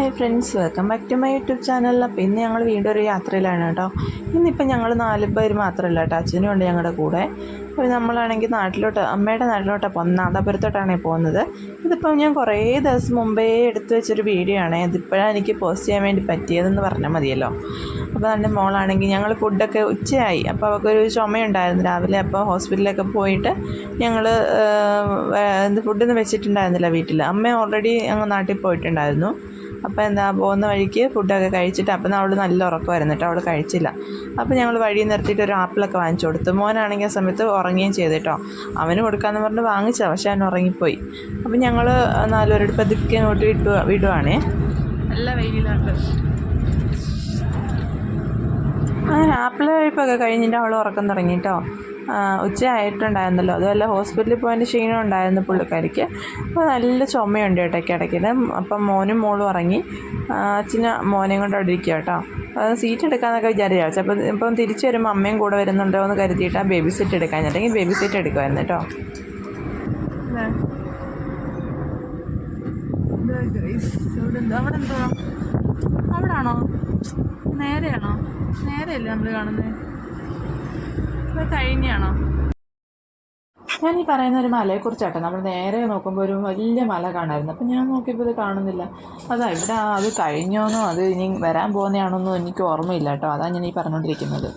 Hi friends welcome back to my YouTube ചാനലിൽ അപ്പോൾ ഇന്ന് ഞങ്ങൾ വീണ്ടും ഒരു യാത്രയിലാണ് കേട്ടോ. ഇന്നിപ്പോൾ ഞങ്ങൾ നാല് പേര് മാത്രമല്ല കേട്ടോ. അച്ഛനും ഉണ്ട് ഞങ്ങളുടെ കൂടെ. അപ്പോൾ നമ്മളാണെങ്കിൽ നാട്ടിലോട്ട് അമ്മയുടെ നാട്ടിലോട്ടാണ് പോകുന്നത് നാദാപുരത്തോട്ടാണ് പോകുന്നത്. ഇതിപ്പം ഞാൻ കുറേ ദിവസം മുമ്പേ എടുത്തു വെച്ചൊരു വീഡിയോ ആണ്. ഇതിപ്പോഴാണ് എനിക്ക് പോസ്റ്റ് ചെയ്യാൻ വേണ്ടി പറ്റിയതെന്ന് പറഞ്ഞാൽ മതിയല്ലോ. അപ്പോൾ എന്റെ മോളാണെങ്കിൽ ഞങ്ങൾ ഫുഡൊക്കെ ഉച്ചയായി. അപ്പോൾ അവൾക്കൊരു ചുമയുണ്ടായിരുന്നു രാവിലെ. അപ്പോൾ ഹോസ്പിറ്റലിലൊക്കെ പോയിട്ട് ഞങ്ങൾ ഫുഡൊന്നും വെച്ചിട്ടുണ്ടായിരുന്നില്ല വീട്ടിൽ അമ്മ ഓൾറെഡി അങ്ങ് നാട്ടിൽ പോയിട്ടുണ്ടായിരുന്നു. അപ്പോൾ എന്താ പോകുന്ന വഴിക്ക് ഫുഡൊക്കെ കഴിച്ചിട്ട് അപ്പം അവൾ നല്ല ഉറക്കമായിരുന്നു കേട്ടോ അവൾ കഴിച്ചില്ല. അപ്പോൾ ഞങ്ങൾ വഴി നിർത്തിയിട്ട് ഒരു ആപ്പിളൊക്കെ വാങ്ങിച്ചു കൊടുത്തു. മോനാണെങ്കിൽ ആ സമയത്ത് ഉറങ്ങുകയും ചെയ്തു കേട്ടോ. അവന് കൊടുക്കാമെന്ന് പറഞ്ഞ് വാങ്ങിച്ചതാണ് പക്ഷേ അവൻ ഉറങ്ങിപ്പോയി. അപ്പം ഞങ്ങൾ നാലുപേരുടെ പതുക്കെ അങ്ങോട്ട് വിട്ടു വിടുവാണേ. നല്ല വെയിലാണ് അങ്ങനെ ആപ്പിൾ കഴിപ്പൊക്കെ കഴിഞ്ഞിട്ട് അവൾ ഉറക്കം തുടങ്ങി കേട്ടോ. ഉച്ച ആയിട്ടുണ്ടായിരുന്നല്ലോ. അതുമല്ല ഹോസ്പിറ്റലിൽ പോയതിന്റെ ക്ഷീണം ഉണ്ടായിരുന്നു പുള്ളിക്കാരിക്ക്. അപ്പോൾ നല്ല ചുമയുണ്ട് കേട്ടോ ഇടയ്ക്കിടെ അപ്പം മോനും മോളും ഇറങ്ങി അച്ഛന് മോനെയും കൊണ്ട് അവിടെ ഇരിക്കുക കേട്ടോ. അത് സീറ്റ് എടുക്കാമെന്നൊക്കെ വിചാരിച്ചു അപ്പം ഇപ്പം തിരിച്ചു വരുമ്പോൾ അമ്മയും കൂടെ വരുന്നുണ്ടോ എന്ന് കരുതിയിട്ട് ആ ബേബി സീറ്റ് എടുക്കാൻ. അല്ലെങ്കിൽ ബേബി സീറ്റ് എടുക്കുമായിരുന്നു കേട്ടോ. അവിടെ എന്തോ അവിടെ ആണോ നേരെയാണോ? നേരെയല്ലേ നമ്മൾ കാണുന്നത് അത് കഴിഞ്ഞാണോ? ഞാൻ ഈ പറയുന്ന ഒരു മലയെ കുറിച്ചാട്ടെ നമ്മൾ നേരെ നോക്കുമ്പോൾ ഒരു വലിയ മല കാണായിരുന്നു. അപ്പം ഞാൻ നോക്കിയപ്പോൾ ഇത് കാണുന്നില്ല. അതാ ഇവിടെ അത് കഴിഞ്ഞോന്നോ? അത് ഇനി വരാൻ പോകുന്നതാണോന്നോ എനിക്ക് ഓർമ്മയില്ല കേട്ടോ അതാ ഞാൻ ഈ പറഞ്ഞുകൊണ്ടിരിക്കുന്നത്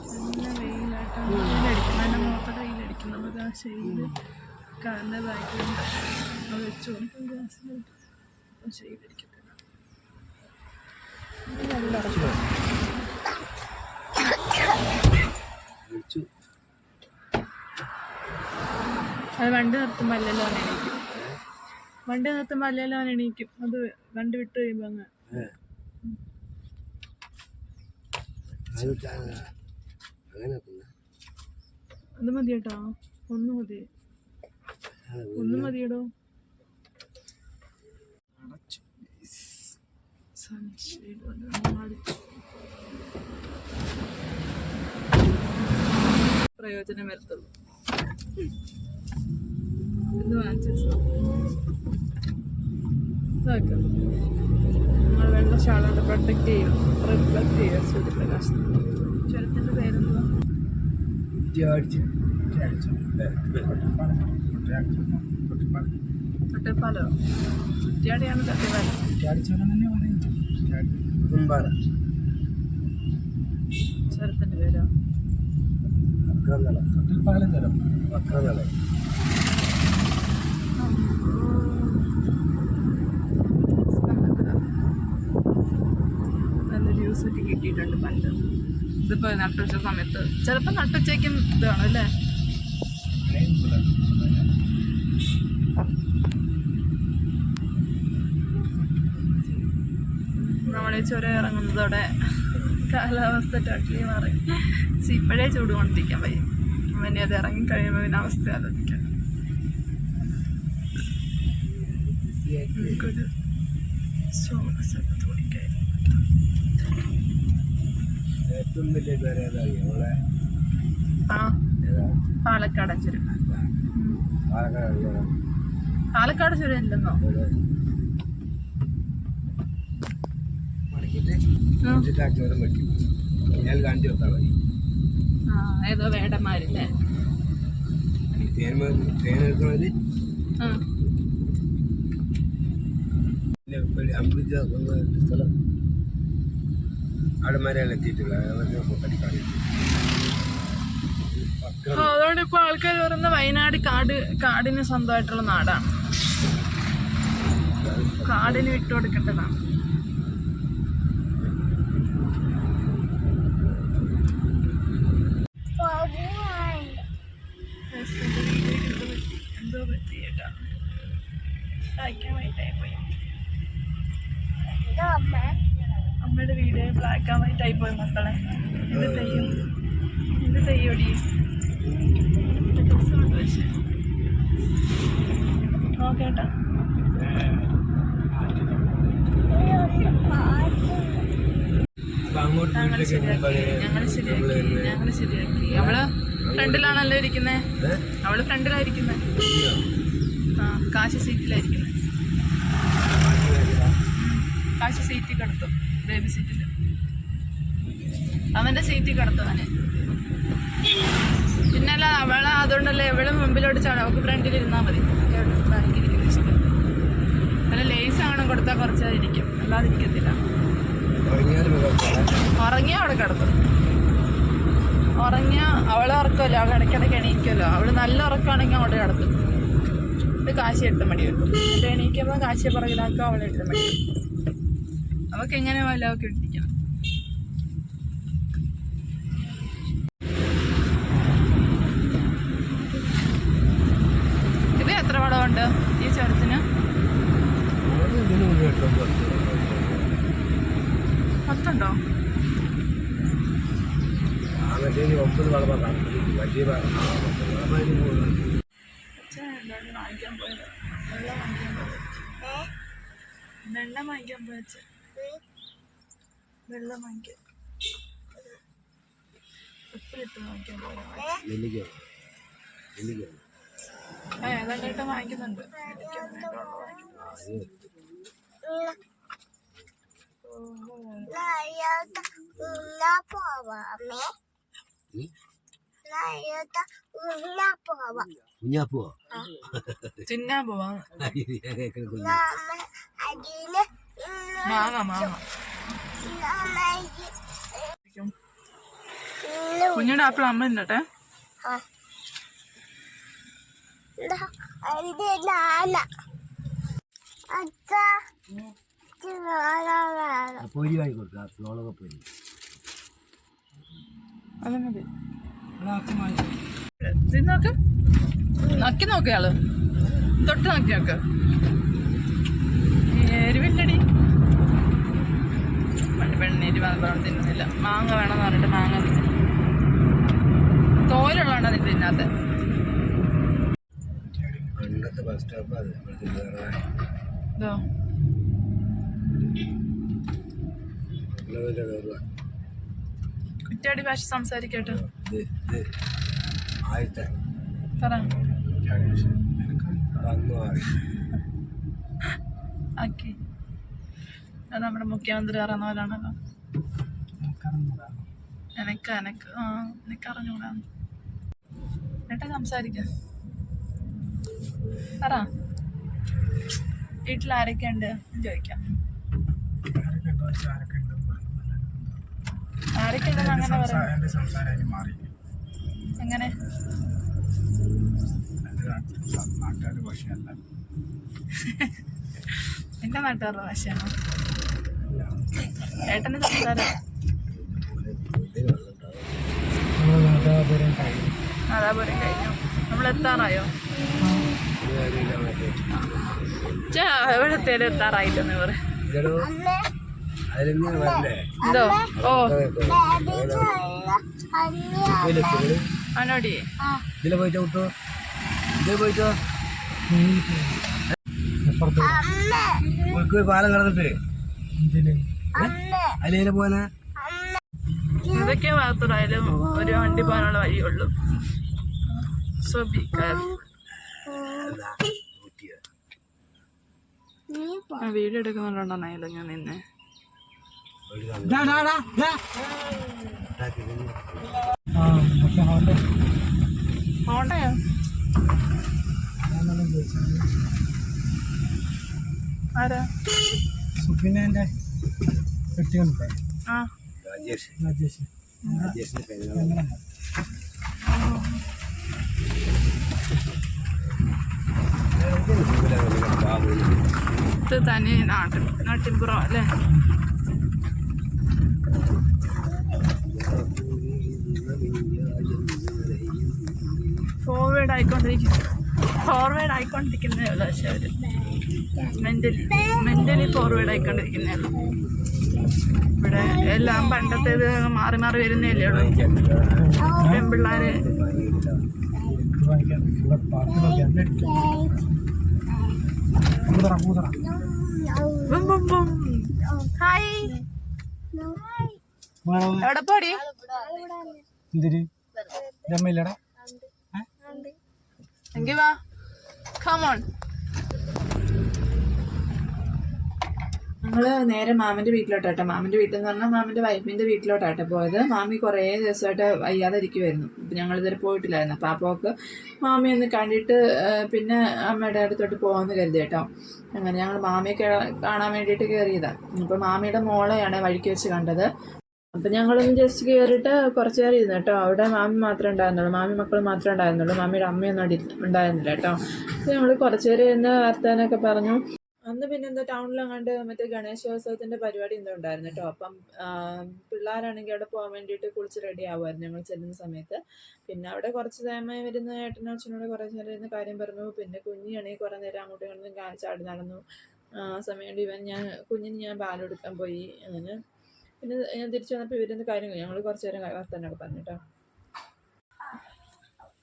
അത് വണ്ടി നിർത്തുമ്പോൾ അല്ലല്ലോ എണീക്കും? വണ്ടി നിർത്തുമ്പോൾ അല്ലല്ലോ എണീക്കും? അത് വണ്ടി വിട്ട് കഴിയുമ്പോൾ അങ്ങ് അത് മതി കേട്ടോ ഒന്ന് മതി. ഒന്ന് മതിയടോ. സൺഷെയ്ഡ്. പ്രയോജനം വരത്തുള്ളൂ. ഇത് വാങ്ങിച്ചു ഇതാക്കാം നമ്മൾ വെള്ള ഷാളുകൊണ്ട് പ്രൊട്ടക്ട് ചെയ്യും റിഫ്ലക്ട് ചെയ്യുക സൂര്യപ്രകാശം ചുരത്തിന്റെ പേരെന്തുവാ തൊട്ടപ്പാലോ കുറ്റിയാടിയാണ് തട്ടിപ്പാലം ചുരത്തിന്റെ പേരോ നല്ലൊരു യൂസ് ഒക്കെ കിട്ടിയിട്ടുണ്ട് പണ്ട്. ഇതിപ്പോൾ നട്ടുവച്ച സമയത്ത്. ചിലപ്പോൾ നട്ടുച്ചയ്ക്കും ഇതാണ് അല്ലേ? നമ്മളെ ചുരം ഇറങ്ങുന്നതോടെ കാലാവസ്ഥ ടോട്ടലി മാറി. ഇപ്പോഴേ ചൂട് കൊണ്ടിരിക്കാൻ വയ്യ. പിന്നെ അത് ഇറങ്ങി കഴിയുമ്പോൾ പിന്നെ അവസ്ഥ ആലോചിക്കാം നമുക്കൊരു ശ്വാസമൊക്കെ തുടിക്കായിരുന്നു ഏറ്റവും വലിയ പേര് ഏതായി? അവളെ ആ. പാലക്കാട് ചുരം പാലക്കാട് ചുരം ഇല്ലെന്നോ? ആ. ആ ചോരം വെക്കും ഞാൻ കാണിച്ചു കൊടുത്താൽ മതി. ആ ഏതോ വേടന്മാരില്ലേ തേൻ തേൻ എടുക്കണത്? ഒന്ന് സ്ഥലം അവിടെ മരയെല്ലാം എത്തിയിട്ടില്ല അവരുടെ പൊട്ടടിക്കാണ് ആ, അതുകൊണ്ട് ഇപ്പൊ ആൾക്കാർ പറയുന്ന വയനാട് കാട് കാടിന് സ്വന്തമായിട്ടുള്ള നാടാണ്. കാടിന് വിട്ടുകൊടുക്കേണ്ടതാണ് എന്തോ പറ്റി? കേട്ടോ വായിക്കാൻ വൈകിട്ടായി പോയി. അമ്മയുടെ വീട് ബ്ലാക്ക് ആൻഡ് വൈറ്റ് ആയി പോയി മക്കളെ. എന്ത് തെയ്യം എന്ത് തെയ്യോടി ഡ്രസ്സുണ്ട് പക്ഷേ നോക്കേട്ടാ ഞങ്ങൾ ശരിയാക്കി. ഞങ്ങൾ ശരിയാക്കി. ഞങ്ങൾ ശരിയാക്കി. അവൾ ഫ്രണ്ടിലാണല്ലോ ഇരിക്കുന്നത് അവൾ ഫ്രണ്ടിലായിരിക്കുന്നത് ആ കാശ് സീറ്റിലായിരിക്കുന്നത് കാശ് സീറ്റിൽ കിടത്തും. ബേബി സീറ്റിൽ അവന്റെ സീറ്റിൽ കിടത്തും അവനെ. പിന്നല്ല അവളെ അതുകൊണ്ടല്ലേ എവിടെ മുമ്പിലോട്ട് ചാടും. അവൾക്ക് ഫ്രണ്ടിൽ ഇരുന്നാൽ മതി. ബാക്കിലിരിക്കുന്ന ഇഷ്ടം അല്ല ലേസ് ആണ് കൊടുത്താൽ കുറച്ച് ഇരിക്കും. അല്ലാതെ ഇരിക്കത്തില്ല. ഉറങ്ങിയ അവിടെ കിടക്കും. ഉറങ്ങിയ അവളെ ഉറക്കമല്ലോ. അവൾ ഇടയ്ക്കിടയ്ക്ക് എണീക്കുമല്ലോ. അവൾ നല്ല ഉറക്കമാണെങ്കിൽ അവിടെ കിടക്കും. ഇത് കാശി എട്ട് മണി കിട്ടും. എന്നിട്ട് എണീക്കുമ്പോൾ കാശിയെ പുറകിലാക്കുക അവളെ എട്ട് മണി അവൾക്ക് എങ്ങനെ വല്ലതൊക്കെ ഇട്ടിരിക്കണം ഇത് എത്ര പടമുണ്ട് ഈ ചുരത്തിന്? പത്തുണ്ടോ? ആ മറ്റേ ഒമ്പത് വളമാണ് വലിയ വളമായിട്ട് പോകുന്നത് അച്ഛൻ എന്താണ് വാങ്ങിക്കാൻ പോയത് വെള്ളം വാങ്ങിക്കാൻ പോയത് വെള്ളം വാങ്ങിക്കാൻ പോയ അച്ഛൻ വെള്ളം വാങ്ങിക്കാൻ. ഉപ്പിലിട്ട് വാങ്ങിക്കാൻ നെല്ലിക്ക ആ ഏതാണ്ടായിട്ട് വാങ്ങിക്കുന്നുണ്ട്. എനിക്ക് പോവാ തിന്നാൻ പോവാ. കുഞ്ഞു. മാങ്ങ മാങ്ങ കുഞ്ഞിയുടെ ആപ്പിൾ അമ്മ ഇന്നട്ടെ പൊരി വാങ്ങി കൊടുക്കുക ഫ്ലോളൊക്കെ പൊരി അത് മതി. നോക്ക് നക്കി നോക്കിയാൾ തൊട്ട് നോക്കി നോക്ക്. എരിവില്ലടി പെണ്ണെരി വന്നപ്പോഴും തിന്നുന്നില്ല. മാങ്ങ വേണമെന്ന് പറഞ്ഞിട്ട് മാങ്ങ തോലുള്ളതാണ് അതിന്റെ തിന്നാത്ത കുറ്റാടി ഭാഷ സംസാരിക്കട്ടെ. പറ. അത് നമ്മുടെ മുഖ്യമന്ത്രി അറിയുന്നവരാണല്ലോ എനക്ക് എനക്ക് ആ എനിക്ക് അറിഞ്ഞൂടാ. എന്നിട്ട് സംസാരിക്കാം. പറ. വീട്ടിൽ ആരൊക്കെ ഉണ്ട്? ചോദിക്കാം. ആരൊക്കെ ഉണ്ടെന്ന് അങ്ങനെ പറയാം. എന്റെ സംസാരം മാറി എങ്ങനെ എന്റെ നാട്ടുകാരുടെ ഭാഷയാണോ? സംസാരം. കഴിഞ്ഞു. നമ്മൾ എത്താറായോ എത്താറായില്ലെന്ന് പറ. എന്തോ? ഓ. അനോടി. ഇതിലെ പോയിട്ടോ വിട്ടോ ഇതിലെ പോയിട്ടോ പാലം കടന്നിട്ട്. അതിലെ പോന ഇതൊക്കെ മാത്രമായാലും ഒരു വണ്ടി പോകാനുള്ള വഴിയുള്ളൂ സോ ബി വീഡിയോ എടുക്കുന്നുണ്ടോന്നായാലും ഞാൻ നിന്നെ. ഹോണ്ടയോ? ആരാ? സുബിനെ കെട്ടിയുണ്ട് രാജേഷ്. രാജേഷ്. രാജേഷിന്റെ പെങ്ങളാണ് ഇത് തനി നാട്ടിൻ നാട്ടിൻപുറം അല്ലേ? ഫോർവേഡ് ആയിക്കൊണ്ടിരിക്കുന്നു ഫോർവേഡ് ആയിക്കൊണ്ടിരിക്കുന്നേ ഉള്ളൂ പക്ഷെ അവർ. മെന്റലി മെന്റലി ഫോർവേഡ് ആയിക്കൊണ്ടിരിക്കുന്നേ ഉള്ളൂ ഇവിടെ എല്ലാം പണ്ടത്തേത് മാറി മാറി വരുന്നേ ഉള്ളൂ. Boom hi. എവിടെ പോടി? എന്തിരി? എങ്കി വാ. കമോൺ ഞങ്ങൾ നേരെ മാമന്റെ വീട്ടിലോട്ടാട്ടെ. മാമന്റെ വീട്ടിൽ എന്ന് പറഞ്ഞാൽ മാമന്റെ വൈഫിന്റെ വീട്ടിലോട്ടാട്ടെ പോയത്. മാമി കുറേ ദിവസമായിട്ട് വയ്യാതെ ഇരിക്കുമായിരുന്നു അപ്പം ഞങ്ങൾ ഇതുവരെ പോയിട്ടില്ലായിരുന്നു. അപ്പോൾ അപ്പോക്ക് മാമി ഒന്ന് കണ്ടിട്ട് പിന്നെ അമ്മയുടെ അടുത്തോട്ട് പോകാമെന്ന് കരുതി കേട്ടോ. അങ്ങനെ ഞങ്ങൾ മാമിയെ കാണാൻ വേണ്ടിയിട്ട് കയറിയതാണ് അപ്പോൾ മാമിയുടെ മോളെയാണ് വഴിക്ക് വെച്ച് കണ്ടത്. അപ്പം ഞങ്ങളൊന്ന് ജസ്റ്റ് കയറിയിട്ട് കുറച്ച് നേരം ഇരുന്നു കേട്ടോ. അവിടെ മാമി മാത്രമേ ഉണ്ടായിരുന്നുള്ളൂ. മാമി മക്കൾ മാത്രമേ ഉണ്ടായിരുന്നുള്ളൂ. മാമിയുടെ അമ്മയൊന്നും ഉണ്ടായിരുന്നില്ല കേട്ടോ. അപ്പോൾ ഞങ്ങൾ കുറച്ച് നേരം ഇരുന്ന് വർത്താനൊക്കെ പറഞ്ഞു. അന്ന് പിന്നെ എന്താ ടൗണിലെങ്ങാണ്ട് മറ്റേ ഗണേശോത്സവത്തിന്റെ പരിപാടി എന്തോ ഉണ്ടായിരുന്നു കേട്ടോ അപ്പം പിള്ളേരാണെങ്കിൽ അവിടെ പോകാൻ വേണ്ടിയിട്ട് കുളിച്ച് റെഡി ആവുമായിരുന്നു ഞങ്ങൾ ചെല്ലുന്ന സമയത്ത്. പിന്നെ അവിടെ കുറച്ച് സമയം വരുന്ന ഏട്ടനും അച്ഛനോട് കുറേ നേരം ഇരുന്ന് കാര്യം പറഞ്ഞു. പിന്നെ കുഞ്ഞിയാണെങ്കിൽ കുറേ നേരം അങ്ങോട്ടും ഇങ്ങോട്ടും ചാടി നടന്നു. ആ സമയം കൊണ്ട് ഇവൻ ഞാൻ കുഞ്ഞിന് ഞാൻ പാലെടുക്കാൻ പോയി. അങ്ങനെ പിന്നെ ഞാൻ തിരിച്ചു വന്നപ്പോൾ ഇവരുന്ന് കാര്യം ഞങ്ങൾ കുറച്ച് നേരം വർത്തനൊക്കെ പറഞ്ഞു കേട്ടോ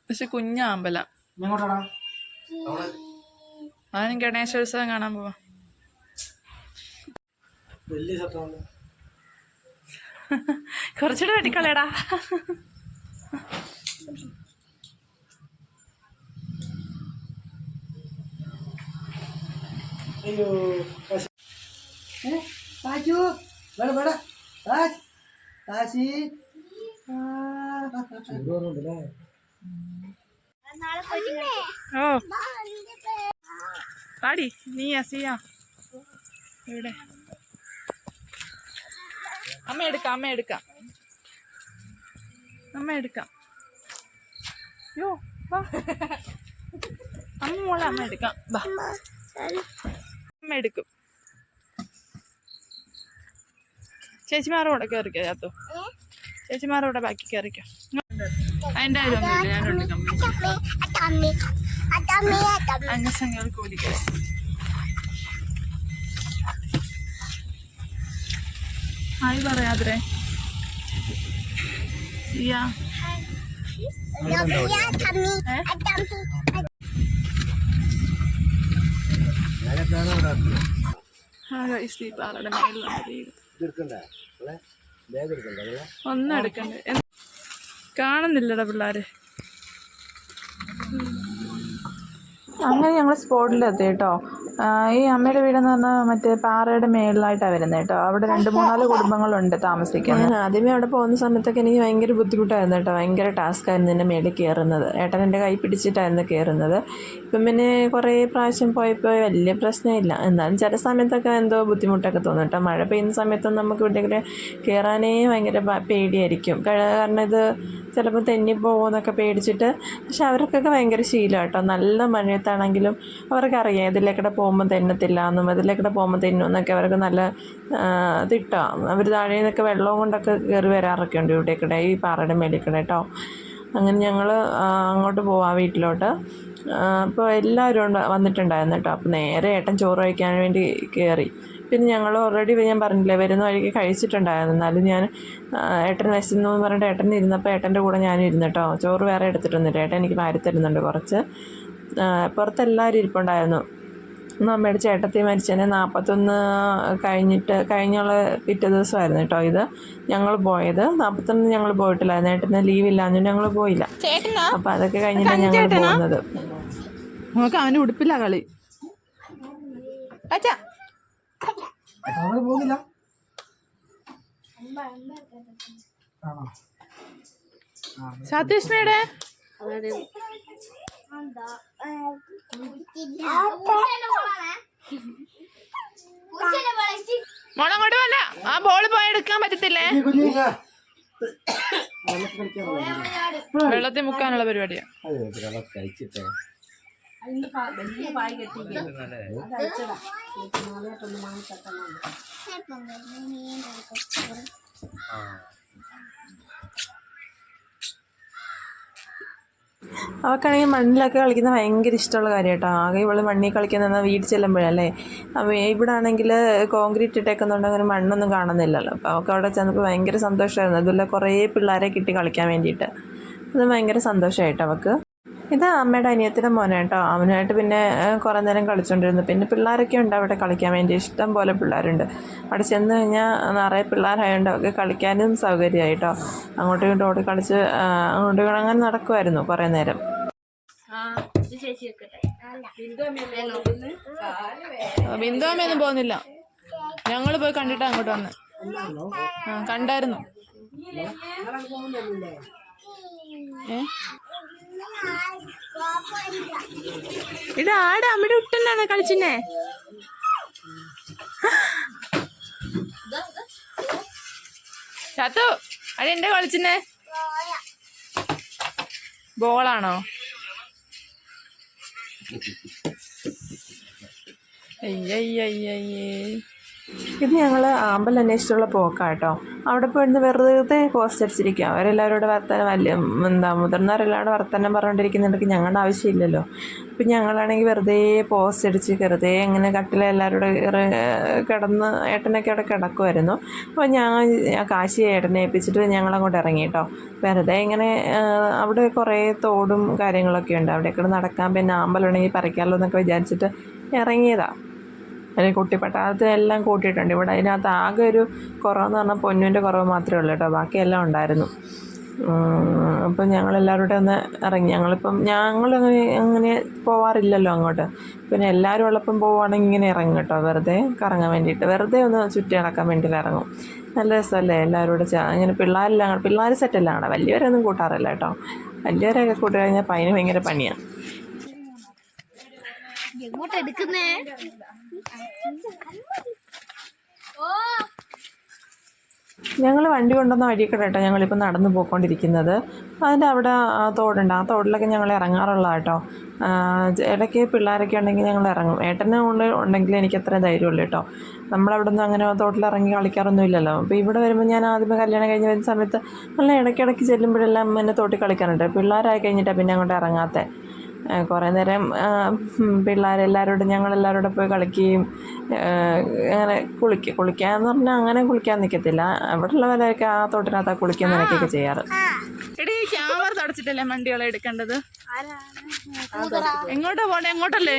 പക്ഷെ കുഞ്ഞാമ്പല. എങ്ങോട്ടാടാ അവനും ഗണേശോത്സവം കാണാൻ പോവാ. കുറച്ചുകൂടെ വെട്ടിക്കളയടാ അയ്യോ വേണം വേണം. താജ് താജി ചൂടുണ്ടല്ലേ ഓ. പാടി നീ അസിയ. ഇവിടെ. അമ്മ എടുക്കാം അമ്മ എടുക്കാം. അമ്മ എടുക്കാം. യോ വാ. അമ്മ മോളെ അമ്മ എടുക്കാം. വാ. അമ്മ എടുക്കും. ചേച്ചിമാരോടെ കയറിക്കോ ചാത്തു ചേച്ചിമാരോടെ ബാക്കി കയറിക്കോ അതിന്റെ ആരും ഞാൻ എടുക്കാം. കൂടിക്കോ. ഹായ് പറയാതിരെ. സിയ. ഹായ്. ഒന്നും എടുക്കണ്ടേ. കാണുന്നില്ലടാ പിള്ളേര്. അങ്ങനെ ഞങ്ങൾ സ്പോട്ടിലെത്തി കേട്ടോ. ഈ അമ്മയുടെ വീടെന്ന് പറഞ്ഞാൽ മറ്റേ പാറയുടെ മേളിലായിട്ടാണ് വരുന്നത് കേട്ടോ. അവിടെ രണ്ട് മൂന്നാൽ കുടുംബങ്ങളുണ്ട് താമസിക്കുന്നത് ആദ്യമേ അവിടെ പോകുന്ന സമയത്തൊക്കെ എനിക്ക് ഭയങ്കര ബുദ്ധിമുട്ടായിരുന്നു കേട്ടോ. ഭയങ്കര ടാസ്ക് ആയിരുന്നു എന്റെ മേളിൽ കയറുന്നത് ഏട്ടൻ എന്റെ കൈ പിടിച്ചിട്ടായിരുന്നു കയറുന്നത് ഇപ്പം പിന്നെ കുറേ പ്രാവശ്യം പോയപ്പോൾ വലിയ പ്രശ്നമില്ല. എന്നാലും ചില സമയത്തൊക്കെ എന്തോ ബുദ്ധിമുട്ടൊക്കെ തോന്നും കേട്ടോ. മഴ പെയ്യുന്ന സമയത്തൊന്നും നമുക്ക് ഇവിടെ കയറാനേ ഭയങ്കര പേടിയായിരിക്കും. കാരണം ഇത് ചിലപ്പോൾ തെന്നിപ്പോകുമെന്നൊക്കെ പേടിച്ചിട്ട്. പക്ഷെ അവർക്കൊക്കെ ഭയങ്കര ശീലം കേട്ടോ. നല്ല മഴയത്താണെങ്കിലും അവർക്കറിയാം ഇതിലേക്കൂടെ പോകുമ്പോൾ തെന്നത്തില്ല എന്നും ഇതിലേക്കൂടെ പോകുമ്പോൾ തെന്നും എന്നൊക്കെ അവർക്ക് നല്ല തിട്ടാണ് അവർ താഴെ നിന്നൊക്കെ വെള്ളവും കൊണ്ടൊക്കെ കയറി വരാറൊക്കെ ഉണ്ട് ഇവിടേക്കൂടെ ഈ പാറയുടെ മേലിൽ കൂടെ കേട്ടോ. അങ്ങനെ ഞങ്ങൾ അങ്ങോട്ട് പോവാം വീട്ടിലോട്ട്. അപ്പോൾ എല്ലാവരും വന്നിട്ടുണ്ടായിരുന്നു കേട്ടോ. അപ്പോൾ നേരെ ഏട്ടൻ ചോറ് കഴിക്കാൻ വേണ്ടി കയറി. പിന്നെ ഞങ്ങൾ ഓൾറെഡി ഞാൻ പറഞ്ഞില്ലേ വരുന്ന വഴിക്ക് കഴിച്ചിട്ടുണ്ടായിരുന്നു. എന്നാലും ഞാൻ ഏട്ടൻ വിശന്നു എന്ന് പറഞ്ഞിട്ട് ഏട്ടൻ ഇരുന്നപ്പോൾ ഏട്ടന്റെ കൂടെ ഞാനും ഇരുന്നു കേട്ടോ. ചോറ് വേറെ എടുത്തിട്ടൊന്നുമില്ല. ഏട്ടൻ എനിക്ക് വാരി തരുന്നുണ്ട് കുറച്ച്. പുറത്തെല്ലാവരും ഇരിപ്പുണ്ടായിരുന്നു. അമ്മയുടെ ചേട്ടത്തി മരിച്ചതിന് നാൽപ്പത്തൊന്ന് കഴിഞ്ഞിട്ട് കഴിഞ്ഞുള്ള പിറ്റേ ദിവസമായിരുന്നു കേട്ടോ ഇത് ഞങ്ങൾ പോയത്. നാൽപ്പത്തൊന്ന് ഞങ്ങൾ പോയിട്ടില്ലായിരുന്നു ഏട്ടന് ലീവ് ഇല്ലാന്ന് ഞങ്ങൾ പോയില്ല. അപ്പം അതൊക്കെ കഴിഞ്ഞിട്ടാണ് ഞങ്ങൾ പോകുന്നത്. നമുക്ക് അവന് ഉടുപ്പില്ല കളി. അച്ഛാ അവിടെ പോകുന്നില്ല? ആണോ? സതീഷ്മയുടെ മോളങ്ങോട്ട് വല്ല ആ ബോൾ പോയി എടുക്കാൻ പറ്റത്തില്ലേ? വെള്ളത്തിൽ മുക്കാനുള്ള പരിപാടിയാ. അത് അവൾക്കാണെങ്കിൽ മണ്ണിലൊക്കെ കളിക്കുന്ന ഭയങ്കര ഇഷ്ടമുള്ള കാര്യം കേട്ടോ ആകെ ഇവൾ മണ്ണിൽ കളിക്കുന്ന വീട് ചെല്ലുമ്പോഴല്ലേ. അപ്പോൾ ഇവിടെ ആണെങ്കിൽ കോൺക്രീറ്റ് ഇട്ടേക്കുന്നുണ്ടെങ്കിൽ അങ്ങനെ മണ്ണൊന്നും കാണുന്നില്ലല്ലോ. അപ്പോൾ അവൾക്ക് അവിടെ ചെന്നപ്പോൾ ഭയങ്കര സന്തോഷമായിരുന്നു അതുപോലെ കുറേ പിള്ളേരെ കിട്ടി കളിക്കാൻ വേണ്ടിയിട്ട്. അത് ഭയങ്കര സന്തോഷമായിട്ട് അവൾക്ക് ഇത് അമ്മയുടെ അനിയത്തിന്റെ മോനെ കേട്ടോ. അവനായിട്ട് പിന്നെ കുറേ നേരം കളിച്ചുകൊണ്ടിരുന്നു പിന്നെ പിള്ളേരൊക്കെ ഉണ്ട് അവിടെ കളിക്കാൻ വേണ്ടി. ഇഷ്ടം പോലെ പിള്ളേരുണ്ട്. അവിടെ ചെന്ന് കഴിഞ്ഞാൽ നിറയെ പിള്ളേരായതുകൊണ്ട് അവർക്ക് കളിക്കാനും സൗകര്യമായി കേട്ടോ അങ്ങോട്ടും ഇങ്ങോട്ടും ഓടി കളിച്ച് ആ, അങ്ങോട്ടും ഇങ്ങോട്ടും അങ്ങനെ നടക്കുമായിരുന്നു കുറേ നേരം. ബിന്ദു അമ്മയൊന്നും പോകുന്നില്ല. ഞങ്ങൾ പോയി കണ്ടിട്ട് അങ്ങോട്ട് വന്ന്. ആ കണ്ടായിരുന്നു. ഏ? ഇത് ആടാ അമ്മയുടെ ഉട്ടനാണ് കളിച്ചിന്നെ ചാത്തു. അവിടെ എന്റെ കളിച്ചിന്നെ ബോളാണോ? അയ്യയ്യയ്യേ ഇത് ഞങ്ങൾ ആമ്പൽ അന്വേഷിച്ചുള്ള പോക്കാട്ടോ. അവിടെ പോയിരുന്ന് വെറുതെ പോസ്റ്റ് അടിച്ചിരിക്കുക അവരെല്ലാവരോട് വർത്തമാനം വലിയ എന്താ മുതിർന്നവരെല്ലാവരും വർത്തമാനം പറഞ്ഞുകൊണ്ടിരിക്കുന്നുണ്ടെങ്കിൽ ഞങ്ങളുടെ ആവശ്യമില്ലല്ലോ. അപ്പം ഞങ്ങളാണെങ്കിൽ വെറുതെ പോസ്റ്റ് അടിച്ച് വെറുതെ ഇങ്ങനെ കട്ടിലെ എല്ലാവരോടും കിടന്ന് ഏട്ടനൊക്കെ അവിടെ കിടക്കുമായിരുന്നു അപ്പോൾ ഞാൻ കാശി ഏട്ടനെ ഏൽപ്പിച്ചിട്ട് ഞങ്ങളങ്ങോട്ട് ഇറങ്ങി കേട്ടോ വെറുതെ ഇങ്ങനെ അവിടെ കുറേ തോടും കാര്യങ്ങളൊക്കെ ഉണ്ട്. അവിടെയൊക്കെ നടക്കാൻ പിന്നെ ആമ്പലുണ്ടെങ്കിൽ പറിക്കാമല്ലോ എന്നൊക്കെ വിചാരിച്ചിട്ട് ഇറങ്ങിയതാണ് അതിന് അത് എല്ലാം കൂട്ടിയിട്ടുണ്ട്. ഇവിടെ അതിനകത്ത് ആകെ ഒരു കുറവെന്ന് പറഞ്ഞാൽ പൊന്നുവിന്റെ കുറവ് മാത്രമേ ഉള്ളൂ കേട്ടോ. ബാക്കിയെല്ലാം ഉണ്ടായിരുന്നു. അപ്പം ഞങ്ങളെല്ലാവരും കൂടെ ഒന്ന് ഇറങ്ങി. ഞങ്ങളിപ്പം ഞങ്ങൾ അങ്ങനെ അങ്ങനെ പോവാറില്ലല്ലോ അങ്ങോട്ട്. പിന്നെ എല്ലാവരും ഉള്ളപ്പം പോവുകയാണെങ്കിൽ ഇങ്ങനെ ഇറങ്ങും കേട്ടോ. വെറുതെ കറങ്ങാൻ വേണ്ടിയിട്ട്. വെറുതെ ഒന്ന് ചുറ്റി നടക്കാൻ വേണ്ടിയിട്ട് ഇറങ്ങും. നല്ല രസമല്ലേ എല്ലാവരും കൂടെ ചാ ഇങ്ങനെ പിള്ളേരെല്ലാം പിള്ളേർ സെറ്റെല്ലാം ആണ് വലിയവരൊന്നും കൂട്ടാറില്ല കേട്ടോ. വലിയവരെയൊക്കെ കൂട്ടി കഴിഞ്ഞാൽ പയ്യന് ഭയങ്കര പണിയാണ് എങ്ങോട്ട് എടുക്കുന്നേ? ഞങ്ങൾ വണ്ടി കൊണ്ടുവന്ന വഴിയൊക്കെ കേട്ടോ ഞങ്ങളിപ്പോൾ നടന്നു പോയിക്കൊണ്ടിരിക്കുന്നത്. അതിന്റെ അവിടെ ആ തോടുണ്ട്. ആ തോടിലൊക്കെ ഞങ്ങൾ ഇറങ്ങാറുള്ള കേട്ടോ ഇടയ്ക്ക് പിള്ളേരൊക്കെ ഉണ്ടെങ്കിൽ ഞങ്ങൾ ഇറങ്ങും. ഏട്ടനെ ഉണ്ടെങ്കിൽ എനിക്ക് അത്ര ധൈര്യമുള്ളൂ കേട്ടോ. നമ്മളവിടെ നിന്ന് അങ്ങനെ തോട്ടിലിറങ്ങി കളിക്കാറൊന്നും ഇല്ലല്ലോ. അപ്പോൾ ഇവിടെ വരുമ്പോൾ ഞാൻ ആദ്യമേ കല്യാണം കഴിഞ്ഞ് വരുന്ന സമയത്ത് നല്ല ഇടയ്ക്കിടയ്ക്ക് ചെല്ലുമ്പോഴെല്ലാം എന്നെ തോട്ടിൽ കളിക്കാറുണ്ട്. പിള്ളേരായി കഴിഞ്ഞിട്ടാണ് പിന്നെ അങ്ങോട്ട് ഇറങ്ങാത്തത് കുറേ നേരം പിള്ളേരെല്ലാവരോടും ഞങ്ങളെല്ലാവരോടും പോയി കളിക്കുകയും അങ്ങനെ കുളിക്കുക കുളിക്കുക എന്ന് പറഞ്ഞാൽ അങ്ങനെ കുളിക്കാൻ നിൽക്കത്തില്ല അവിടെ ഉള്ളവരൊക്കെ ആ തോട്ടിനകത്ത് കുളിക്കുന്ന നിനക്കൊക്കെ ചെയ്യാറ്. എടി ക്യാമറ തുടച്ചിട്ടല്ലേ വണ്ടികളെ എടുക്കേണ്ടത്? എങ്ങോട്ടാ പോണേ? എങ്ങോട്ടല്ലേ?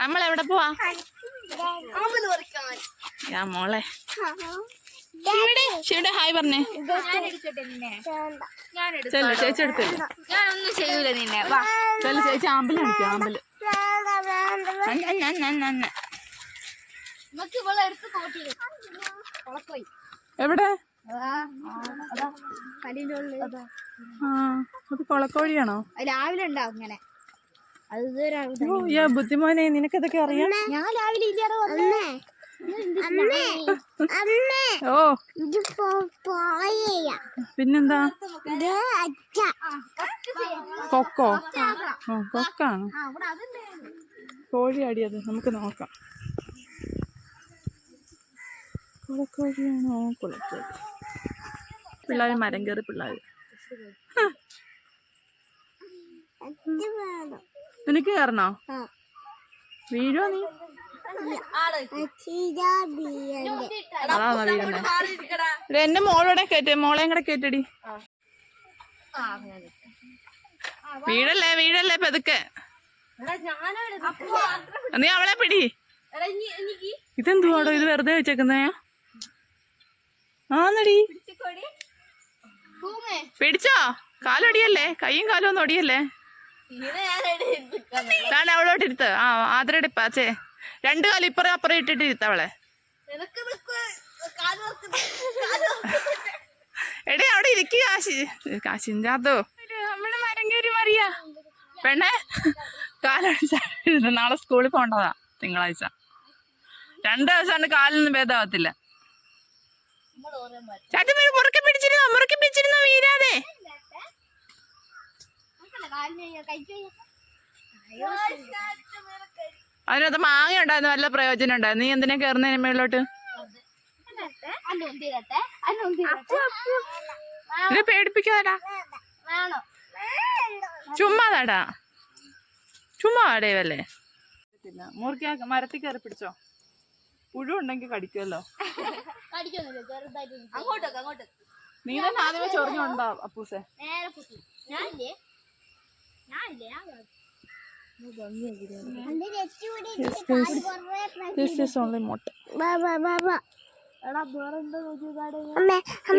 നമ്മൾ എവിടെ പോവാ? മോളെ. ശിവടെ ശിവടെ ഹായ് പറഞ്ഞേ. ഞാൻ എടുക്കട്ടെ നിന്നെ. ഞാൻ എടുക്കാം ചെല്ലു ചേച്ചി എടുത്തില്ല? ഞാൻ ഒന്നും ചെയ്യൂല നിന്നെ. വാ. ചെല്ലു ചേച്ചി ആമ്പൽ കാണിക്കും ആമ്പൽ എടുത്ത് എവിടെ? അതാ. കൊളക്കോഴിയാണോ? രാവിലെ ഉണ്ടാവും ഇങ്ങനെ. ബുദ്ധിമോനെ നിനക്കിതൊക്കെ അറിയാം? ഞാൻ രാവിലെ ഇല്ലാതെ ഓ. പിന്നെന്താ? ഇത് അച്ഛ കൊക്കോ? ഓ കൊക്കാണ്. കോഴി അടിയത് നമുക്ക് നോക്കാം. കുളക്കോഴിയാണോ? കുളക്കോഴി. പിള്ളേർ മരം കയറി പിള്ളേർ നിനക്ക് കയറണോ? വീഴോ നീ? എന്റെ മോളോടെ കേട്ടെ മോളെയും കൂടെ കേട്ടടി വീഴല്ലേ വീഴല്ലേ പെതുക്കെ? നീ അവളെ പിടി. ഇതെന്തുവാടോ? ഇത് വെറുതെ വെച്ചേക്കുന്നേ? ആന്നടി. പിടിച്ചോ? കാലൊടിയല്ലേ? കൈയും കാലും ഒന്നും ഒടിയല്ലേ? അവളോട്ടിരുത്ത് ആ ആദരടിപ്പാ ചേ രണ്ടു കാലം ഇപ്പറേ അപ്പറേ ഇട്ടിട്ട് ഇരുത്തവളെ എടേ അവിടെ ഇരിക്കു കാശി കാശിഞ്ചാത്തോ നമ്മുടെ മരം കയറി മറിയാ പെണ്ണേ കാലടിച്ച നാളെ സ്കൂളിൽ പോണ്ടതാ തിങ്കളാഴ്ച രണ്ടു ദിവസമാണ് കാലിനൊന്നും കാലൊന്നും ഭേദമാവത്തില്ല ചാറ്റി വീട് മുറുക്കി പിടിച്ചിരുന്നോ മുറുക്കി പിടിച്ചിരുന്നോ വീരാതെ അതിനകത്ത് മാങ്ങ ഉണ്ടായിരുന്നു നല്ല പ്രയോജനം ഉണ്ടായിരുന്നു. നീ എന്തിനാ കയറുന്നതിന് മേളിലോട്ട്? ഇത് പേടിപ്പിക്കാതാ ചുമ്മാതാടാ ചുമ്മാ ആടേവല്ലേ മുറുക്കി മരത്തിൽ കയറി പിടിച്ചോ? പുഴു ഉണ്ടെങ്കിൽ കടിക്കുമല്ലോ. നീ തന്നെ ആദ്യമേ ചൊറിഞ്ഞുണ്ടോ അപ്പൂസെ നേരെ കുത്തി ഞാനില്ലേ ഞാനില്ലേ ഞാൻ ദിസ് ഈസ് ഓൺലി മുട്ട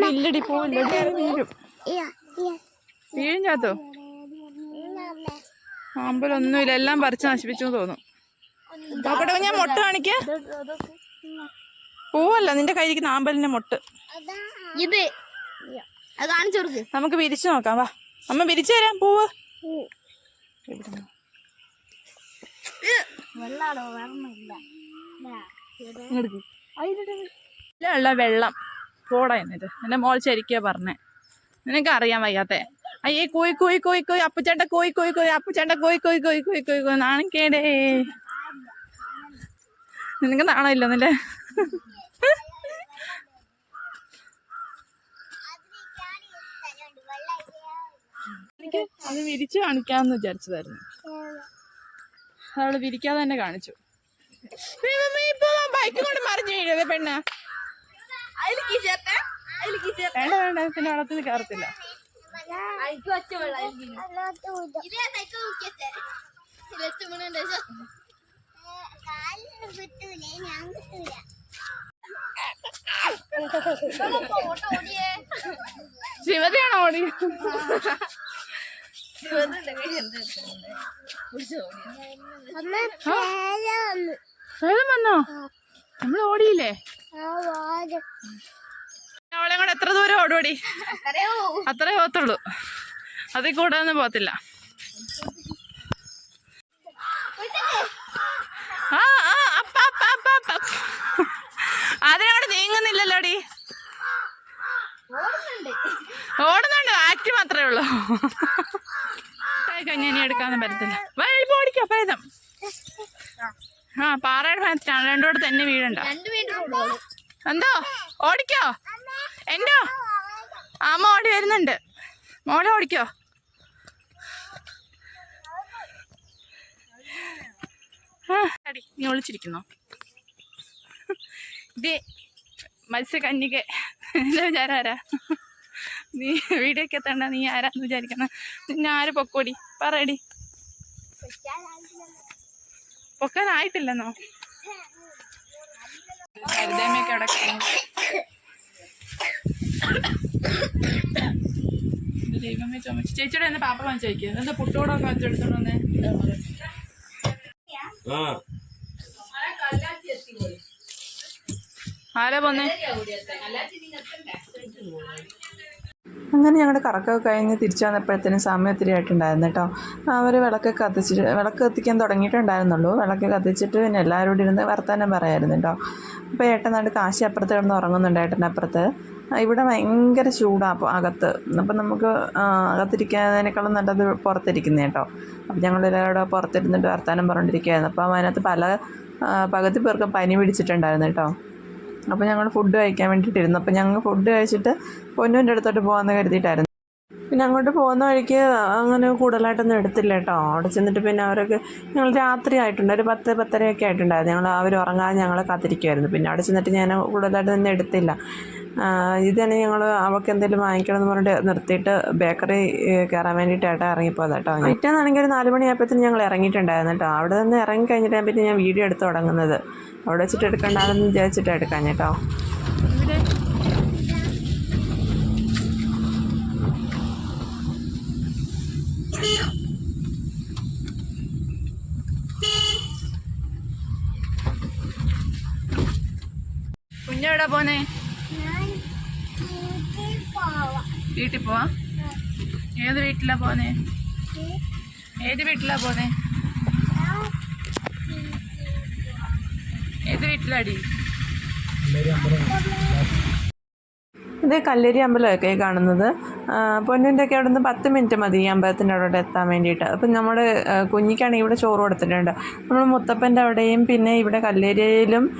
ഇല്ലടി പോവില്ലടി വീഴും. വീഴും ചാത്തോ അമ്പലമൊന്നുമില്ല എല്ലാം പറിച്ച് നശിപ്പിച്ചു തോന്നുന്നു തോന്നും. നോക്കട്ടെ ഞാൻ മുട്ട കാണിക്ക. പൂവല്ല നിന്റെ കയ്യിരിക്കുന്ന ആമ്പലിന്റെ മുട്ട്. ഇത്. നമുക്ക് വിരിച്ചു നോക്കാം വാ. അമ്മ വിരിച്ചു തരാം പൂവ്. വെള്ളാടോ ഉള്ള വെള്ളം പോടാ എന്നിട്ട് എന്റെ മോൾ ശരിക്കാ പറഞ്ഞേ നിനക്ക് അറിയാൻ വയ്യാത്തെ അയ്യേ കോയി കോയി കോയി കോയി അപ്പച്ചേട്ട കോയി കോയി കോയി അപ്പച്ചേട്ട കോയി കോയി കോയി കോയി കോയി കോയി നാണക്കേടേ നിനക്ക് നാണമില്ലെന്നല്ലേ എനിക്ക് അത് വിരിച്ചു കാണിക്കാമെന്ന് വിചാരിച്ചതായിരുന്നു അവൾ വിരിക്കാതെ തന്നെ കാണിച്ചു. ബൈക്ക് കൊണ്ട് മറിഞ്ഞു വീഴത് പെണ്ണ. വേണ്ട വേണ്ട പിന്നെ വെള്ളത്തിൽ കയറത്തില്ല. ശിവതയാണോ ഓടി? വന്നോ? നമ്മൾ ഓടിയില്ലേ? അവളെ കൂടെ എത്ര ദൂരം ഓടുവടി? അത്രേ പോകത്തുള്ളൂ. അതിൽ കൂടെ ഒന്നും പോകത്തില്ല നീങ്ങുന്നില്ലല്ലോടി? ഓടുന്നുണ്ട്. ആക്ട് മാത്രമേ ഉള്ളൂ. കഞ്ഞി എടുക്കാനൊന്നും പറ്റത്തില്ല. വഴി ഓടിക്കോ പ്രേതം ആ പാറയുടെ ഭാഗത്താണ് രണ്ടുകൂടെ തന്നെ വീഴണ്ട. മീറ്റർ എന്തോ? ഓടിക്കോ? എന്തോ? അമ്മ ഓടി വരുന്നുണ്ട്. മോളെ ഓടിക്കോ? അടി നീ ഒളിച്ചിരിക്കുന്നോ? ഇതേ മത്സ്യകന്യക എന്റെ വിചാരം ആരാ നീ വീടേക്ക് എത്തണ്ട നീ ആരാന്ന് വിചാരിക്കണ നിന്നെ ആര് പൊക്കോടി? പറയടി. പൊക്കാനായിട്ടില്ലെന്നോ? ദൈവമേ ചുമച്ച്. ചേച്ചിയുടെ എന്ന് പാപ്പ വാങ്ങിച്ചു വയ്ക്കുക എന്താ പുട്ടോടൊക്കെ വെച്ചെടുത്തോണ്ട് ആരാ പോന്നെ അങ്ങനെ ഞങ്ങളുടെ കറക്കമൊക്കെ കഴിഞ്ഞ് തിരിച്ചു വന്നപ്പോഴത്തേനും സമയം ഒത്തിരി ആയിട്ടുണ്ടായിരുന്നു കേട്ടോ. അവർ വിളക്ക് കത്തിച്ചിട്ട് വിളക്ക് കത്തിക്കാൻ തുടങ്ങിയിട്ടുണ്ടായിരുന്നുള്ളൂ. വിളക്ക് കത്തിച്ചിട്ട് പിന്നെ എല്ലാവരോടും ഇരുന്ന് വർത്തമാനം പറയായിരുന്നു കേട്ടോ. അപ്പോൾ ഏട്ടൻ നാട് കാശി അപ്പുറത്ത് കിടന്ന് ഉറങ്ങുന്നുണ്ട് ഏട്ടനപ്പുറത്ത് ഇവിടെ ഭയങ്കര ചൂടാണ് അപ്പോൾ അകത്ത്. അപ്പം നമുക്ക് അകത്തിരിക്കുന്നതിനേക്കാളും നല്ലത് പുറത്തിരിക്കുന്നത് കേട്ടോ. അപ്പം ഞങ്ങളെല്ലാവരും പുറത്തിരുന്നിട്ട് വർത്തമാനം പറഞ്ഞിരിക്കുകയായിരുന്നു അപ്പം അതിനകത്ത് പല പകുതി പേർക്ക് പനി പിടിച്ചിട്ടുണ്ടായിരുന്നു കേട്ടോ. അപ്പോൾ ഞങ്ങൾ ഫുഡ് കഴിക്കാൻ വേണ്ടിയിട്ടിരുന്നു. അപ്പോൾ ഞങ്ങൾ ഫുഡ് കഴിച്ചിട്ട് പൊന്നുവിന്റെ അടുത്തോട്ട് പോകാമെന്ന് കരുതിയിട്ടായിരുന്നു. പിന്നെ അങ്ങോട്ട് പോകുന്ന വഴിക്ക് അങ്ങനെ കൂടുതലായിട്ടൊന്നും എടുത്തില്ല കേട്ടോ. അവിടെ ചെന്നിട്ട് പിന്നെ അവരൊക്കെ ഞങ്ങൾ രാത്രി ആയിട്ടുണ്ട്. ഒരു പത്ത് പത്തരയൊക്കെ ആയിട്ടുണ്ടായിരുന്നു. ഞങ്ങൾ അവർ ഉറങ്ങാതെ ഞങ്ങൾ കാത്തിരിക്കുമായിരുന്നു പിന്നെ അവിടെ ചെന്നിട്ട് ഞാൻ കൂടുതലായിട്ട് തന്നെ എടുത്തില്ല. ഇതുതന്നെ ഇത് തന്നെ ഞങ്ങൾ അവൾക്ക് എന്തെങ്കിലും വാങ്ങിക്കണം എന്ന് പറഞ്ഞിട്ട് നിർത്തിയിട്ട് ബേക്കറി കയറാൻ വേണ്ടിയിട്ടായിട്ട് ഇറങ്ങിപ്പോയത് കേട്ടോ. പിറ്റേന്നാണെങ്കിൽ ഒരു നാല് മണിയായപ്പോഴത്തേന് ഞങ്ങൾ ഇറങ്ങിയിട്ടുണ്ടായിരുന്നു കേട്ടോ. അവിടെ നിന്ന് ഇറങ്ങി കഴിഞ്ഞിട്ടാണ് പിന്നെ ഞാൻ വീഡിയോ എടുത്ത് തുടങ്ങുന്നത്. അവിടെ വെച്ചിട്ട് എടുക്കണ്ടെന്ന് വിചാരിച്ചിട്ട് എടുക്കാൻ കേട്ടോ. കുഞ്ഞെവിടെ പോന്നേ ഞാൻ വീട്ടിൽ പോവാം വീട്ടിൽ പോവാ. ഏത് വീട്ടിലാ പോന്നേ? ഏത് വീട്ടിലാ പോന്നേ? ഏത് വീട്ടിലാടി ഇത് കല്ലേരി അമ്പലമൊക്കെ കാണുന്നത്. പൊന്നിന്റെ ഒക്കെ അവിടെ നിന്ന് പത്ത് മിനിറ്റ് മതി ഈ അമ്പലത്തിന്റെ അവിടെ എത്താൻ വേണ്ടിയിട്ട്. അപ്പം നമ്മൾ കുഞ്ഞിക്കാണെങ്കിൽ ഇവിടെ ചോറ് കൊടുത്തിട്ടുണ്ട്. നമ്മൾ മുത്തപ്പന്റെ അവിടെയും പിന്നെ ഇവിടെ കല്ലേരിയിലും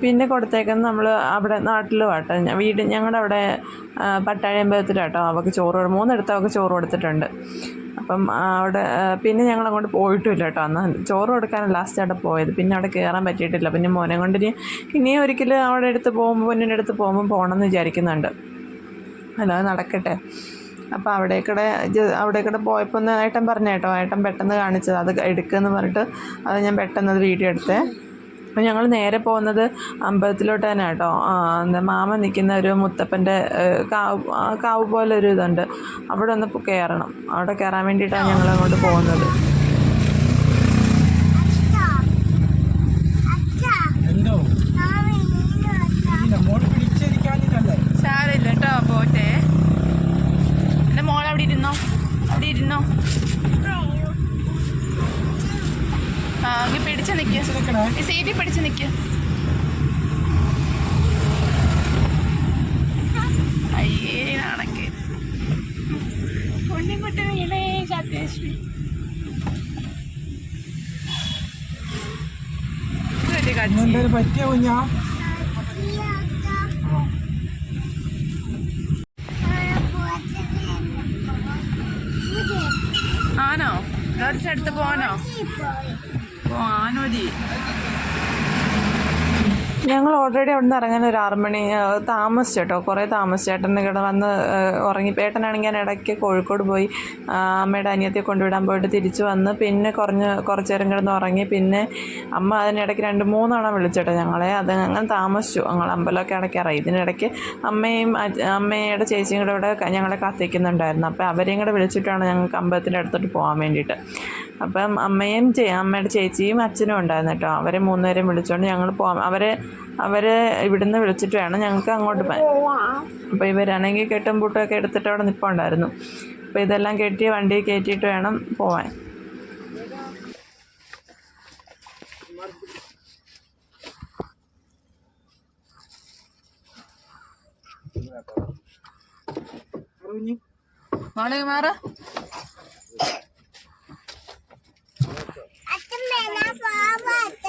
പിന്നെ കൊടുത്തേക്കുന്നത് നമ്മൾ അവിടെ നാട്ടിലും ആട്ടോ. ഞ- വീട് ഞങ്ങളുടെ അവിടെ പട്ടാഴി അമ്പലത്തിലാട്ടോ. അവൾക്ക് ചോറ് മൂന്നിടത്ത് അവൾക്ക് ചോറ് കൊടുത്തിട്ടുണ്ട്. അപ്പം അവിടെ പിന്നെ ഞങ്ങൾ അങ്ങോട്ട് പോയിട്ടുമില്ല കേട്ടോ. അന്ന് ചോറ് കൊടുക്കാനാണ് ലാസ്റ്റ് അവിടെ പോയത്. പിന്നെ അവിടെ കയറാൻ പറ്റിയിട്ടില്ല. പിന്നെ മോനെ കൊണ്ട് ഇനി ഇനിയും ഒരിക്കലും അവിടെ അടുത്ത് പോകുമ്പോൾ പൊന്നിന്റെ അടുത്ത് പോകുമ്പോൾ പോകണമെന്ന് വിചാരിക്കുന്നുണ്ട്. അല്ല നടക്കട്ടെ. അപ്പോൾ അവിടേക്കൂടെ അവിടേക്കൂടെ പോയപ്പോൾ ഒന്ന് ഏട്ടൻ പറഞ്ഞു കേട്ടോ. ഏട്ടൻ പെട്ടെന്ന് കാണിച്ചത്. അത് എടുക്കുമെന്ന് പറഞ്ഞിട്ട് അത് ഞാൻ പെട്ടെന്ന് അത് വീഡിയോ എടുത്തേ. അപ്പോൾ ഞങ്ങൾ നേരെ പോകുന്നത് അമ്പലത്തിലോട്ട് തന്നെ കേട്ടോ. എന്താ മാമ നിൽക്കുന്ന ഒരു മുത്തപ്പന്റെ കാവ് കാവ് പോലെ ഒരു ഇതുണ്ട്. അവിടെ ഒന്ന് കയറണം. അവിടെ കയറാൻ വേണ്ടിയിട്ടാണ് ഞങ്ങൾ അങ്ങോട്ട് പോകുന്നത് ആ അങ്ങ് പിടിച്ച് നിൽക്കുക ഈ സീറ്റിൽ പിടിച്ച് നിൽക്കുക അയ്യേ നടക്ക് ഉണ്ണിക്കുട്ടി വീണേ സത്യലക്ഷ്മി വലിയ കാഴ്ച എന്തായാലും പറ്റിയ കുഞ്ഞാ ആനോ ഡോക്ടറെ അടുത്ത് പോവാനോ? പോവാനോടി. ഞങ്ങൾ ഓൾറെഡി അവിടെ നിന്ന് ഇറങ്ങാൻ ഒരു ആറുമണി താമസിച്ചു കേട്ടോ കുറേ താമസിച്ചു ചേട്ടൻ ഇവിടെ വന്ന് ഉറങ്ങി. ഏട്ടനാണെങ്കിൽ ഞാൻ ഇടയ്ക്ക് കോഴിക്കോട് പോയി അമ്മയുടെ അനിയത്തെ കൊണ്ടുവിടാൻ പോയിട്ട് തിരിച്ചു വന്ന് പിന്നെ കുറഞ്ഞ് കുറച്ച് നേരം കിടന്ന് ഉറങ്ങി. പിന്നെ അമ്മ അതിനിടയ്ക്ക് രണ്ട് മൂന്നെണ്ണം വിളിച്ചേട്ടോ ഞങ്ങളെ. അത് അങ്ങനെ താമസിച്ചു. ഞങ്ങൾ അമ്പലമൊക്കെ അടയ്ക്കാറായി ഇതിനിടയ്ക്ക് അമ്മയും അമ്മയുടെ ചേച്ചിയും കൂടെ ഇവിടെ ഞങ്ങളെ കാത്തിരിക്കുന്നുണ്ടായിരുന്നു. അപ്പോൾ അവരെയും കൂടെ വിളിച്ചിട്ടാണ് ഞങ്ങൾക്ക് അമ്പലത്തിന്റെ അടുത്തോട്ട് പോകാൻ വേണ്ടിയിട്ട്. അപ്പം അമ്മയും അമ്മയുടെ ചേച്ചിയും അച്ഛനും ഉണ്ടായിരുന്നു കേട്ടോ. അവരെ മൂന്നുപേരെയും വിളിച്ചുകൊണ്ട് ഞങ്ങൾ പോകാം അവരെ അവരെ ഇവിടുന്ന് വിളിച്ചിട്ട് വേണം ഞങ്ങൾക്ക് അങ്ങോട്ട് പോകാൻ അപ്പോൾ ഇവരാണെങ്കിൽ കെട്ടും പൂട്ടുമൊക്കെ എടുത്തിട്ട് അവിടെ നിൽപ്പുണ്ടായിരുന്നു അപ്പോൾ ഇതെല്ലാം കെട്ടി വണ്ടി കയറ്റിയിട്ട് വേണം പോവാൻ. മാറ അച്ഛമ്മ എന്നാ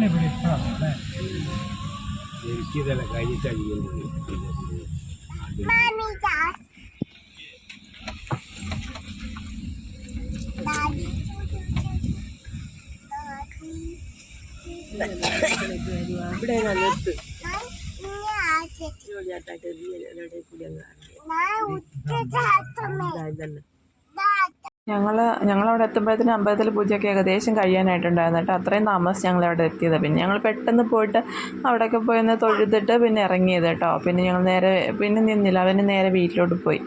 പുളിക്കൂൽ പോയിട്ട് വേണ്ട പോവാന് പുളിക്കൂൽ പോയിട്ട് വേണ്ട പോവാന് നെറ്റിനെ ഇവിടെ ഇഷ്ടമാണ് അല്ലേ എനിക്കിതല്ല കഴിഞ്ഞിട്ടാണ് ഞങ്ങൾ ഞങ്ങളവിടെ എത്തുമ്പോഴത്തേനും അമ്പലത്തിൽ പൂജയൊക്കെ ഏകദേശം കഴിയാനായിട്ടുണ്ടായിരുന്നു കേട്ടോ. അത്രയും താമസം ഞങ്ങൾ അവിടെ എത്തിയത്. പിന്നെ ഞങ്ങൾ പെട്ടെന്ന് പോയിട്ട് അവിടെയൊക്കെ പോയി ഒന്ന് തൊഴുതിട്ട് പിന്നെ ഇറങ്ങിയത് കേട്ടോ. പിന്നെ ഞങ്ങൾ നേരെ പിന്നെ നിന്നില്ല. അവന് നേരെ വീട്ടിലോട്ട് പോയി.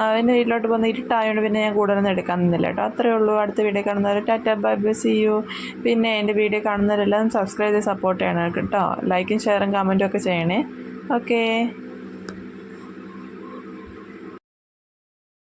അവന് വീട്ടിലോട്ട് പോകുന്ന ഇരുട്ടായതുകൊണ്ട് പിന്നെ ഞാൻ കൂടുതലൊന്നും എടുക്കാൻ നിന്നില്ല കേട്ടോ. അത്രയേ ഉള്ളൂ. അടുത്ത വീഡിയോ കാണുന്നവർ tata bye bye see you. പിന്നെ എന്റെ വീഡിയോ കാണുന്നവരെല്ലാം സബ്സ്ക്രൈബ് ചെയ്ത് സപ്പോർട്ട് ചെയ്യണം കേട്ടോ. ലൈക്കും ഷെയറും കമന്റും ഒക്കെ ചെയ്യണേ. ഓക്കേ